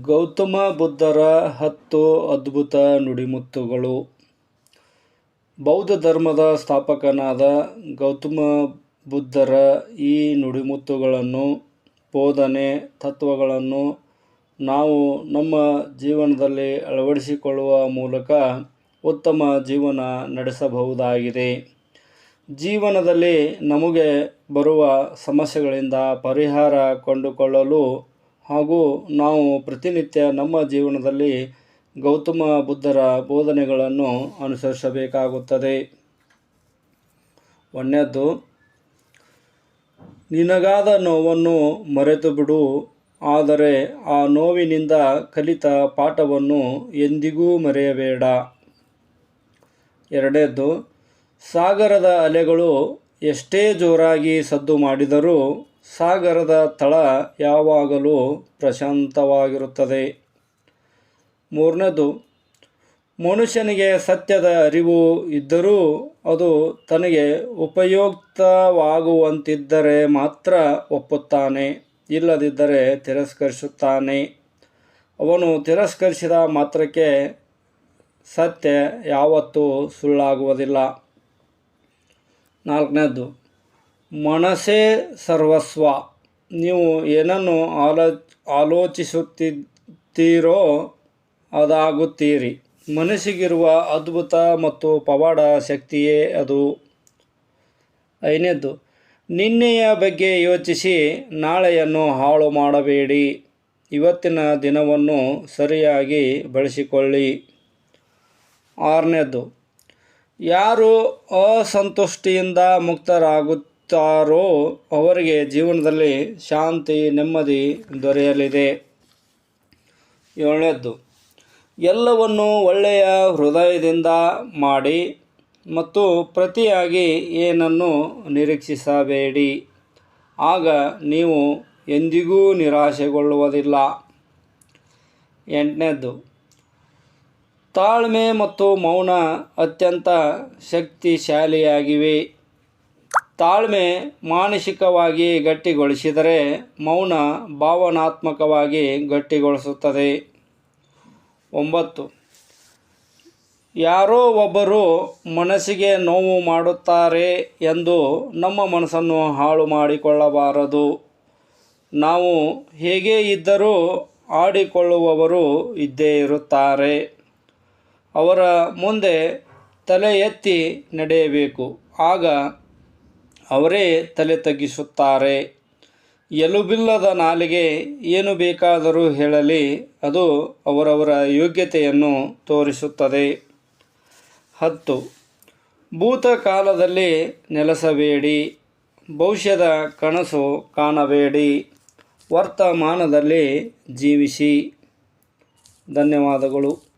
ಗೌತಮ ಬುದ್ಧರ ಹತ್ತು ಅದ್ಭುತ ನುಡಿಮುತ್ತುಗಳು. ಬೌದ್ಧ ಧರ್ಮದ ಸ್ಥಾಪಕನಾದ ಗೌತಮ ಬುದ್ಧರ ಈ ನುಡಿಮುತ್ತುಗಳನ್ನು, ಬೋಧನೆ ತತ್ವಗಳನ್ನು ನಾವು ನಮ್ಮ ಜೀವನದಲ್ಲಿ ಅಳವಡಿಸಿಕೊಳ್ಳುವ ಮೂಲಕ ಉತ್ತಮ ಜೀವನ ನಡೆಸಬಹುದಾಗಿದೆ. ಜೀವನದಲ್ಲಿ ನಮಗೆ ಬರುವ ಸಮಸ್ಯೆಗಳಿಂದ ಪರಿಹಾರ ಕಂಡುಕೊಳ್ಳಲು ಹಾಗೂ ನಾವು ಪ್ರತಿನಿತ್ಯ ನಮ್ಮ ಜೀವನದಲ್ಲಿ ಗೌತಮ ಬುದ್ಧರ ಬೋಧನೆಗಳನ್ನು ಅನುಸರಿಸಬೇಕಾಗುತ್ತದೆ. ಒಂದನೇದ್ದು, ನಿನಗಾದ ನೋವನ್ನು ಮರೆತು ಬಿಡು, ಆದರೆ ಆ ನೋವಿನಿಂದ ಕಲಿತ ಪಾಠವನ್ನು ಎಂದಿಗೂ ಮರೆಯಬೇಡ. ಎರಡನೇದ್ದು, ಸಾಗರದ ಅಲೆಗಳು ಎಷ್ಟೇ ಜೋರಾಗಿ ಸದ್ದು ಮಾಡಿದರೂ ಸಾಗರದ ತಳ ಯಾವಾಗಲೂ ಪ್ರಶಾಂತವಾಗಿರುತ್ತದೆ. ಮೂರನೇದು, ಮನುಷ್ಯನಿಗೆ ಸತ್ಯದ ಅರಿವು ಇದ್ದರೂ ಅದು ತನಗೆ ಉಪಯುಕ್ತವಾಗುವಂತಿದ್ದರೆ ಮಾತ್ರ ಒಪ್ಪುತ್ತಾನೆ, ಇಲ್ಲದಿದ್ದರೆ ತಿರಸ್ಕರಿಸುತ್ತಾನೆ. ಅವನು ತಿರಸ್ಕರಿಸಿದ ಮಾತ್ರಕ್ಕೆ ಸತ್ಯ ಯಾವತ್ತೂ ಸುಳ್ಳಾಗುವುದಿಲ್ಲ. ನಾಲ್ಕನೇದು ಮನಸ್ಸೇ ಸರ್ವಸ್ವ. ನೀವು ಏನನ್ನು ಆಲೋ, ಆಲೋಚಿಸುತ್ತಿದ್ದೀರೋ ಅದಾಗುತ್ತೀರಿ. ಮನಸ್ಸಿಗಿರುವ ಅದ್ಭುತ ಮತ್ತು ಪವಾಡ ಶಕ್ತಿಯೇ ಅದು. ಐನೇದ್ದು ನಿನ್ನೆಯ ಬಗ್ಗೆ ಯೋಚಿಸಿ ನಾಳೆಯನ್ನು ಹಾಳು ಮಾಡಬೇಡಿ. ಇವತ್ತಿನ ದಿನವನ್ನು ಸರಿಯಾಗಿ ಬಳಸಿಕೊಳ್ಳಿ. ಆರನೇದ್ದು, ಯಾರು ಅಸಂತುಷ್ಟಿಯಿಂದ ಮುಕ್ತರಾಗುತ್ತಾರೋ ಅವರಿಗೆ ಜೀವನದಲ್ಲಿ ಶಾಂತಿ, ನೆಮ್ಮದಿ ದೊರೆಯಲಿದೆ. ಏಳನೇದ್ದು, ಎಲ್ಲವನ್ನು ಒಳ್ಳೆಯ ಹೃದಯದಿಂದ ಮಾಡಿ ಮತ್ತು ಪ್ರತಿಯಾಗಿ ಏನನ್ನು ನಿರೀಕ್ಷಿಸಬೇಡಿ. ಆಗ ನೀವು ಎಂದಿಗೂ ನಿರಾಶೆಗೊಳ್ಳುವುದಿಲ್ಲ. ಎಂಟನೇದ್ದು, ತಾಳ್ಮೆ ಮತ್ತು ಮೌನ ಅತ್ಯಂತ ಶಕ್ತಿಶಾಲಿಯಾಗಿವೆ. ತಾಳ್ಮೆ ಮಾನಸಿಕವಾಗಿ ಗಟ್ಟಿಗೊಳಿಸಿದರೆ ಮೌನ ಭಾವನಾತ್ಮಕವಾಗಿ ಗಟ್ಟಿಗೊಳಿಸುತ್ತದೆ. ಒಂಬತ್ತು. ಯಾರೋ ಒಬ್ಬರು ಮನಸ್ಸಿಗೆ ನೋವು ಮಾಡುತ್ತಾರೆ ಎಂದು ನಮ್ಮ ಮನಸ್ಸನ್ನು ಹಾಳು ಮಾಡಿಕೊಳ್ಳಬಾರದು. ನಾವು ಹೇಗೆ ಇದ್ದರೂ ಆಡಿಕೊಳ್ಳುವವರು ಇದ್ದೇ ಇರುತ್ತಾರೆ. ಅವರ ಮುಂದೆ ತಲೆ ಎತ್ತಿ ನಡೆಯಬೇಕು. ಆಗ ಅವರೇ ತಲೆ ತಗ್ಗಿಸುತ್ತಾರೆ. ಎಲುಬಿಲ್ಲದ ನಾಲಿಗೆ ಏನು ಬೇಕಾದರೂ ಹೇಳಲಿ, ಅದು ಅವರವರ ಯೋಗ್ಯತೆಯನ್ನು ತೋರಿಸುತ್ತದೆ. ಹತ್ತು. ಭೂತಕಾಲದಲ್ಲಿ ನೆಲೆಸಬೇಡಿ, ಭವಿಷ್ಯದ ಕನಸು ಕಾಣಬೇಡಿ, ವರ್ತಮಾನದಲ್ಲಿ ಜೀವಿಸಿ. ಧನ್ಯವಾದಗಳು.